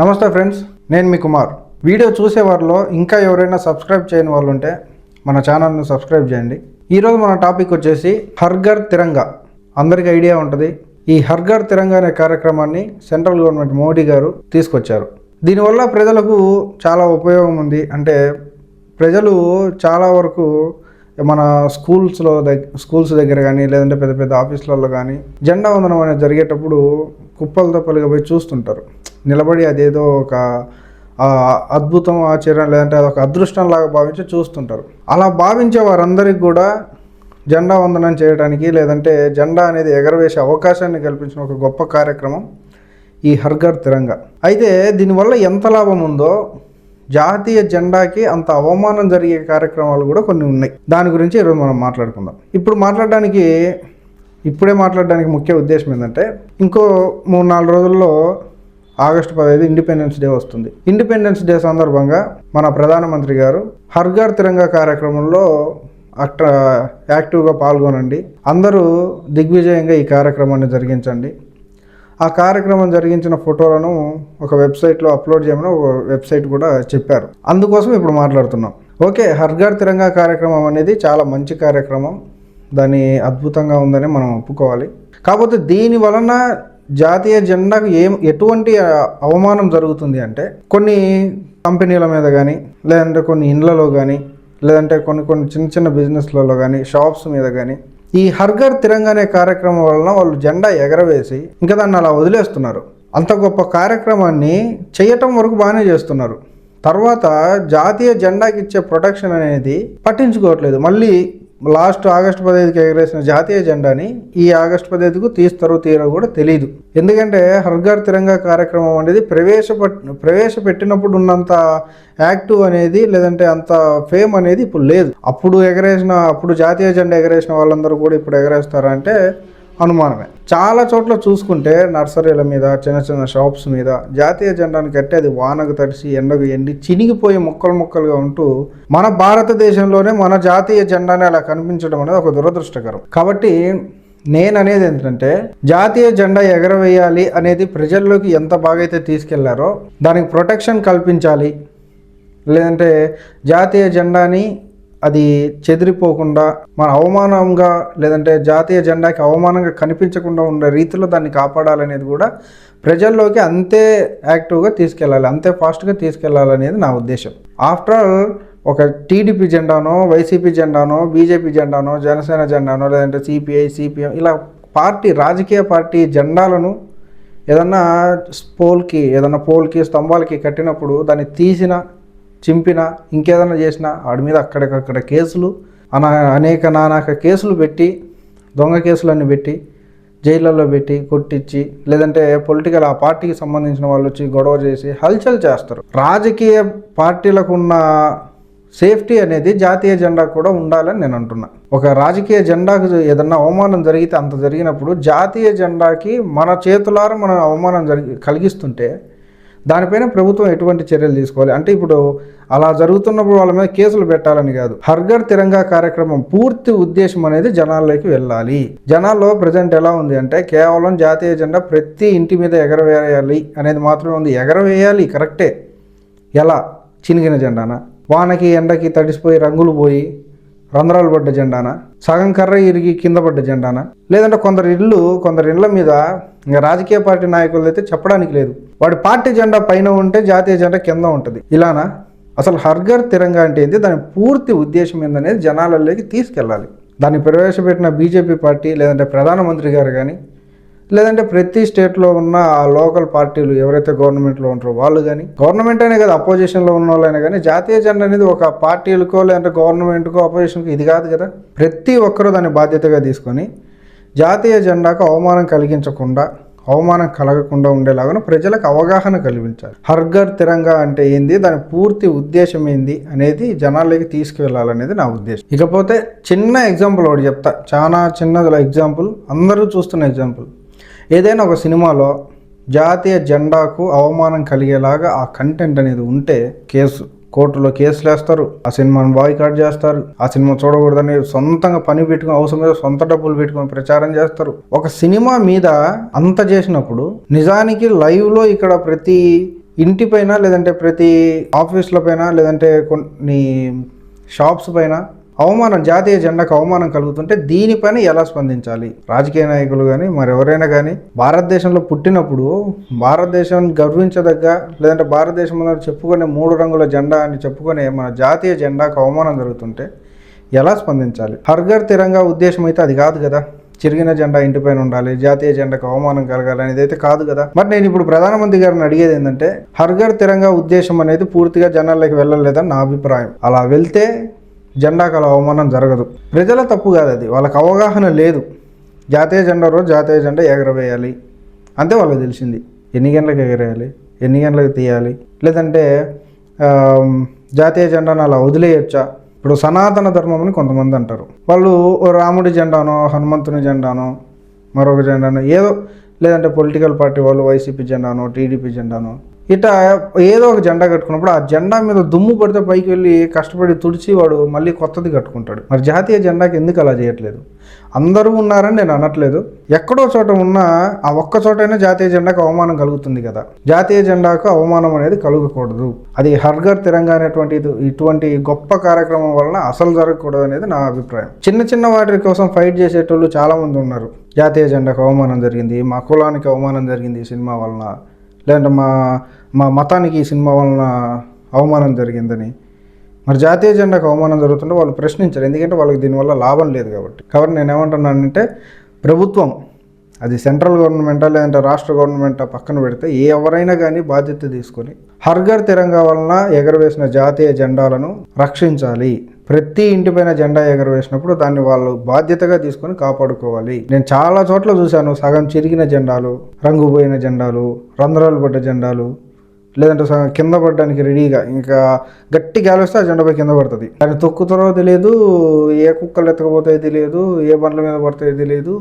నమస్తే ఫ్రెండ్స్ నేను మీ కుమార్. వీడియో చూసేవారిలో ఇంకా ఎవరైనా సబ్స్క్రైబ్ చేయని వాళ్ళు ఉంటే మన ఛానల్ను సబ్స్క్రైబ్ చేయండి. ఈరోజు మన టాపిక్ వచ్చేసి హర్ఘర్ తిరంగా. అందరికీ ఐడియా ఉంటుంది. ఈ హర్ఘర్ తిరంగా అనే కార్యక్రమాన్ని సెంట్రల్ గవర్నమెంట్ మోడీ గారు తీసుకొచ్చారు. దీనివల్ల ప్రజలకు చాలా ఉపయోగం ఉంది. అంటే ప్రజలు చాలా వరకు మన స్కూల్స్లో దగ్గ స్కూల్స్ దగ్గర కానీ లేదంటే పెద్ద పెద్ద ఆఫీసులలో కానీ జెండా వందనం అనేది జరిగేటప్పుడు కుప్పలతో తప్పలుగా పోయి చూస్తుంటారు. నిలబడి అదేదో ఒక అద్భుతం ఆశ్చర్యం లేదంటే అదొక అదృష్టం లాగా భావించి చూస్తుంటారు. అలా భావించే వారందరికీ కూడా జెండా వందనం చేయడానికి లేదంటే జెండా అనేది ఎగరవేసే అవకాశాన్ని కల్పించిన ఒక గొప్ప కార్యక్రమం ఈ హర్ఘర్ తిరంగా. అయితే దీనివల్ల ఎంత లాభం ఉందో జాతీయ జెండాకి అంత అవమానం జరిగే కార్యక్రమాలు కూడా కొన్ని ఉన్నాయి. దాని గురించి ఈరోజు మనం మాట్లాడుకుందాం. ఇప్పుడు మాట్లాడడానికి ఇప్పుడే మాట్లాడడానికి ముఖ్య ఉద్దేశం ఏంటంటే ఇంకో మూడు నాలుగు రోజుల్లో ఆగస్టు పదహైదు ఇండిపెండెన్స్ డే వస్తుంది. ఇండిపెండెన్స్ డే సందర్భంగా మన ప్రధానమంత్రి గారు హర్ఘర్ తిరంగా కార్యక్రమంలో అట్ట యాక్టివ్గా పాల్గొనండి. అందరూ దిగ్విజయంగా ఈ కార్యక్రమాన్ని జరిగించండి. ఆ కార్యక్రమం జరిగించిన ఫోటోలను ఒక వెబ్సైట్లో అప్లోడ్ చేయమని ఒక వెబ్సైట్ కూడా చెప్పారు. అందుకోసం ఇప్పుడు మాట్లాడుతున్నాం. ఓకే హర్ఘర్ తిరంగా కార్యక్రమం అనేది చాలా మంచి కార్యక్రమం. దాని అద్భుతంగా ఉందని మనం ఒప్పుకోవాలి. కాకపోతే దీని వలన జాతీయ జెండాకు ఏం ఎటువంటి అవమానం జరుగుతుంది అంటే కొన్ని కంపెనీల మీద కానీ లేదంటే కొన్ని ఇండ్లలో కానీ లేదంటే కొన్ని కొన్ని చిన్న చిన్న బిజినెస్లలో కానీ షాప్స్ మీద కానీ ఈ హర్ఘర్ తిరంగానే కార్యక్రమం వలన వాళ్ళు జెండా ఎగరవేసి ఇంకా దాన్ని అలా వదిలేస్తున్నారు. అంత గొప్ప కార్యక్రమాన్ని చేయటం వరకు బాగానే చేస్తున్నారు. తర్వాత జాతీయ జెండాకి ఇచ్చే ప్రొటెక్షన్ అనేది పట్టించుకోవట్లేదు. మళ్ళీ లాస్ట్ ఆగస్టు పదహైదుకి ఎగరేసిన జాతీయ జెండాని ఈ ఆగస్టు పదహైదుకు తీస్తారు తీరో కూడా తెలియదు ఎందుకంటే హర్ఘర్ తిరంగా కార్యక్రమం అనేది ప్రవేశపెట్ ప్రవేశపెట్టినప్పుడు ఉన్నంత యాక్టివ్ అనేది లేదంటే అంత ఫేమ్ అనేది ఇప్పుడు లేదు. అప్పుడు ఎగరేసిన అప్పుడు జాతీయ జెండా ఎగరేసిన వాళ్ళందరూ కూడా ఇప్పుడు ఎగరేస్తారంటే అనుమానమే. చాలా చోట్ల చూసుకుంటే నర్సరీల మీద చిన్న చిన్న షాప్స్ మీద జాతీయ జెండాను కట్టి అది వానకు తడిసి ఎండకు ఎండి చినిగిపోయి ముక్కలు ముక్కలుగా ఉంటూ మన భారతదేశంలోనే మన జాతీయ జెండానే అలా కనిపించడం అనేది ఒక దురదృష్టకరం. కాబట్టి నేను అనేది ఏంటంటే జాతీయ జెండా ఎగరవేయాలి అనేది ప్రజల్లోకి ఎంత బాగా అయితే తీసుకెళ్ళారో దానికి ప్రొటెక్షన్ కల్పించాలి. లేదంటే జాతీయ జెండాని అది చెదిరిపోకుండా మన అవమానంగా లేదంటే జాతీయ జెండాకి అవమానంగా కనిపించకుండా ఉండే రీతిలో దాన్ని కాపాడాలనేది కూడా ప్రజల్లోకి అంతే యాక్టివ్గా తీసుకెళ్ళాలి అంతే ఫాస్ట్గా తీసుకెళ్ళాలనేది నా ఉద్దేశం. ఆఫ్టర్ ఆల్ ఒక టీడీపీ జెండానో వైసీపీ జెండానో బీజేపీ జెండానో జనసేన జెండానో లేదంటే సిపిఐ సిపిఎం ఇలా పార్టీ రాజకీయ పార్టీ జెండాలను ఏదన్నా పోల్కి ఏదన్నా పోల్కి స్తంభాలకి కట్టినప్పుడు దాన్ని తీసిన చింపిన ఇంకేదైనా చేసినా వాడి మీద అక్కడికక్కడ కేసులు అనా అనేక నానాక కేసులు పెట్టి దొంగ కేసులన్నీ పెట్టి జైళ్ళల్లో పెట్టి కొట్టించి లేదంటే పొలిటికల్ ఆ పార్టీకి సంబంధించిన వాళ్ళు వచ్చి గొడవ చేసి హల్చల్ చేస్తారు. రాజకీయ పార్టీలకు ఉన్న సేఫ్టీ అనేది జాతీయ జెండా కూడా ఉండాలని నేను అంటున్నా. ఒక రాజకీయ జెండాకు ఏదన్నా అవమానం జరిగితే అంత జరిగినప్పుడు జాతీయ జెండాకి మన చేతులారా మనం అవమానం జరిగి కలిగిస్తుంటే దానిపైన ప్రభుత్వం ఎటువంటి చర్యలు తీసుకోవాలి? అంటే ఇప్పుడు అలా జరుగుతున్నప్పుడు వాళ్ళ మీద కేసులు పెట్టాలని కాదు. హర్ఘర్ తిరంగా కార్యక్రమం పూర్తి ఉద్దేశం అనేది జనాల్లోకి వెళ్ళాలి. జనాల్లో ప్రజెంట్ ఎలా ఉంది అంటే కేవలం జాతీయ జెండా ప్రతి ఇంటి మీద ఎగరవేయాలి అనేది మాత్రమే ఉంది. ఎగరవేయాలి కరెక్టే. ఎలా? చినిగిన జెండానా? వానకి ఎండకి తడిసిపోయి రంగులు పోయి రంధ్రాలు పడ్డ జెండానా? సగం కర్ర ఇరిగి కింద పడ్డ జెండానా? లేదంటే కొందరు ఇళ్ళు కొందరు ఇళ్ళ మీద ఇంకా రాజకీయ పార్టీ నాయకులు అయితే చెప్పడానికి లేదు. వాడి పార్టీ జెండా పైన ఉంటే జాతీయ జెండా కింద ఉంటుంది. ఇలానా? అసలు హర్ఘర్ తిరంగా అంటే ఏంటి దాని పూర్తి ఉద్దేశం ఏందనేది జనాలలోకి తీసుకెళ్ళాలి. దాన్ని ప్రవేశపెట్టిన బీజేపీ పార్టీ లేదంటే ప్రధానమంత్రి గారు కానీ లేదంటే ప్రతి స్టేట్లో ఉన్న ఆ లోకల్ పార్టీలు ఎవరైతే గవర్నమెంట్లో ఉంటారో వాళ్ళు కానీ గవర్నమెంట్ అనే కదా అపోజిషన్లో ఉన్న వాళ్ళైనా కానీ జాతీయ జెండా అనేది ఒక పార్టీలకో లేదంటే గవర్నమెంట్కో అపోజిషన్కో ఇది కాదు కదా. ప్రతి ఒక్కరూ దాన్ని బాధ్యతగా తీసుకొని జాతీయ జెండాకు అవమానం కలిగించకుండా అవమానం కలగకుండా ఉండేలాగా ప్రజలకు అవగాహన కల్పించాలి హర్ఘర్ తిరంగా అంటే ఏంది? దాని పూర్తి ఉద్దేశం ఏంది? అనేది జనాల్లోకి తీసుకువెళ్ళాలనేది నా ఉద్దేశం. ఇకపోతే చిన్న ఎగ్జాంపుల్ ఒకటి చెప్తా. చాలా చిన్నది ఎగ్జాంపుల్. అందరూ చూస్తున్న ఎగ్జాంపుల్. ఏదైనా ఒక సినిమాలో జాతీయ జెండాకు అవమానం కలిగేలాగా ఆ కంటెంట్ అనేది ఉంటే కేసు. కోర్టులో కేసులు వేస్తారు ఆ సినిమాను బాయ్కాట్ చేస్తారు ఆ సినిమా చూడకూడదని సొంతంగా పని పెట్టుకుని అవసరం మీద సొంత డబ్బులు పెట్టుకొని ప్రచారం చేస్తారు. ఒక సినిమా మీద అంత చేసినప్పుడు నిజానికి లైవ్లో ఇక్కడ ప్రతి ఇంటిపైన లేదంటే ప్రతి ఆఫీసుల పైన లేదంటే కొన్ని షాప్స్ పైన అవమానం జాతీయ జెండాకు అవమానం కలుగుతుంటే దీనిపైన ఎలా స్పందించాలి? రాజకీయ నాయకులు కానీ మరెవరైనా కానీ భారతదేశంలో పుట్టినప్పుడు భారతదేశం గర్వించదగ్గ లేదంటే భారతదేశం ముందర చెప్పుకునే మూడు రంగుల జెండా అని చెప్పుకునే మన జాతీయ జెండాకు అవమానం జరుగుతుంటే ఎలా స్పందించాలి? హర్ఘర్ తిరంగా ఉద్దేశం అయితే అది కాదు కదా. చిరిగిన జెండా ఇంటిపైన ఉండాలి జాతీయ జెండాకు అవమానం కలగాలి అనేది అయితే కాదు కదా. మరి నేను ఇప్పుడు ప్రధానమంత్రి గారిని అడిగేది ఏంటంటే హర్ఘర్ తిరంగా ఉద్దేశం అనేది పూర్తిగా జనాల్లోకి వెళ్ళలేదని నా అభిప్రాయం. అలా వెళ్తే జెండాకు అవమానం జరగదు. ప్రజల తప్పు కాదు అది వాళ్ళకి అవగాహన లేదు. జాతీయ జెండా రోజు జాతీయ జెండా ఎగరవేయాలి. అంతే వాళ్ళకి తెలిసింది. ఎన్ని గంటలకు ఎగరేయాలి? ఎన్ని గంటలకు తీయాలి? లేదంటే జాతీయ జెండాను అలా వదిలేయచ్చా? ఇప్పుడు సనాతన ధర్మం అని కొంతమంది అంటారు. వాళ్ళు రాముడి జెండానో హనుమంతుని జెండానో మరొక జెండానో ఏదో లేదంటే పొలిటికల్ పార్టీ వాళ్ళు వైసీపీ జెండానో టీడీపీ జెండానో ఇట్లా ఏదో ఒక జెండా కట్టుకున్నప్పుడు ఆ జెండా మీద దుమ్ము పడితే పైకి వెళ్ళి కష్టపడి తుడిచి వాడు మళ్ళీ కొత్తది కట్టుకుంటాడు. మరి జాతీయ జెండాకి ఎందుకు అలా చేయట్లేదు? అందరూ ఉన్నారని నేను అనట్లేదు. ఎక్కడో చోట ఉన్నా ఆ ఒక్క చోటైనా జాతీయ జెండాకు అవమానం కలుగుతుంది కదా. జాతీయ జెండాకు అవమానం అనేది కలగకూడదు. అది హర్ఘర్ తిరంగా అనేటువంటి ఇటువంటి గొప్ప కార్యక్రమం వలన అసలు జరగకూడదు అనేది నా అభిప్రాయం. చిన్న చిన్న వాటి కోసం ఫైట్ చేసేటోళ్ళు చాలామంది ఉన్నారు. జాతీయ జెండాకు అవమానం జరిగింది మా కులానికి అవమానం జరిగింది సినిమా వలన. లేదంటే మా మా మతానికి ఈ సినిమా వలన అవమానం జరిగిందని. మరి జాతీయ జెండాకు అవమానం జరుగుతుంటే వాళ్ళు ప్రశ్నించారు. ఎందుకంటే వాళ్ళకి దీనివల్ల లాభం లేదు కాబట్టి. కాబట్టి నేను ఏమంటున్నానంటే ప్రభుత్వం అది సెంట్రల్ గవర్నమెంటా లేదంటే రాష్ట్ర గవర్నమెంటా పక్కన పెడితే ఏ ఎవరైనా కానీ బాధ్యత తీసుకొని హర్ఘర్ తిరంగా వలన ఎగరవేసిన జాతీయ జెండాలను రక్షించాలి. ప్రతి ఇంటిపైన జెండా ఎగరవేసినప్పుడు దాన్ని వాళ్ళు బాధ్యతగా తీసుకొని కాపాడుకోవాలి. నేను చాలా చోట్ల చూశాను. సగం చిరిగిన జెండాలు రంగు పోయిన జెండాలు రంధ్రాలు పడ్డ జెండాలు లేదంటే సగం కింద పడడానికి రెడీగా ఇంకా గట్టి గాలి వస్తే ఆ జెండాపై కింద పడుతుంది. దాన్ని తొక్కుతారో తెలియదు ఏ కుక్కలు ఎత్తకపోతాయో తెలియదు ఏ బండ్ల మీద పడతాయో తెలియదు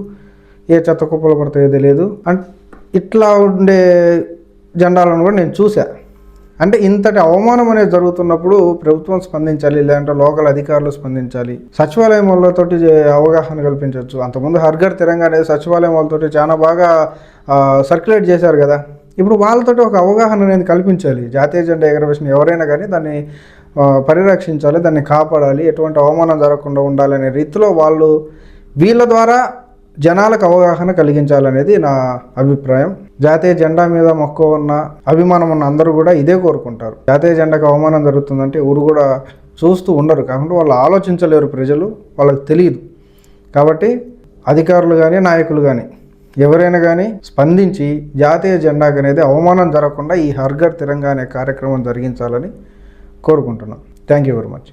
ఏ చెత్త కుప్పలు పడతాయో తెలియదు. అండ్ ఇట్లా ఉండే జెండాలను కూడా నేను చూసా అంటే ఇంతటి అవమానం అనేది జరుగుతున్నప్పుడు ప్రభుత్వం స్పందించాలి లేదంటే లోకల్ అధికారులు స్పందించాలి. సచివాలయం వాళ్ళతోటి అవగాహన కల్పించవచ్చు. అంతకుముందు హర్ఘర్ తిరంగా అనేది సచివాలయం వాళ్ళతోటి చాలా బాగా సర్క్యులేట్ చేశారు కదా. ఇప్పుడు వాళ్ళతోటి ఒక అవగాహన అనేది కల్పించాలి. జాతీయ జెండా ఎగరవేసిన ఎవరైనా కానీ దాన్ని పరిరక్షించాలి దాన్ని కాపాడాలి ఎటువంటి అవమానం జరగకుండా ఉండాలనే రీతిలో వాళ్ళు వీళ్ళ ద్వారా జనాలకు అవగాహన కలిగించాలనేది నా అభిప్రాయం. జాతీయ జెండా మీద మక్కువ ఉన్న అభిమానం ఉన్న అందరూ కూడా ఇదే కోరుకుంటారు. జాతీయ జెండాకు అవమానం జరుగుతుందంటే ఊరు కూడా చూస్తూ ఉండరు. కాకుండా వాళ్ళు ఆలోచించలేరు ప్రజలు వాళ్ళకి తెలియదు కాబట్టి అధికారులు కానీ నాయకులు కానీ ఎవరైనా కానీ స్పందించి జాతీయ జెండాకు అనేది అవమానం జరగకుండా ఈ హర్ఘర్ తిరంగా అనే కార్యక్రమం జరిగించాలని కోరుకుంటున్నాను థ్యాంక్ యూ వెరీ మచ్.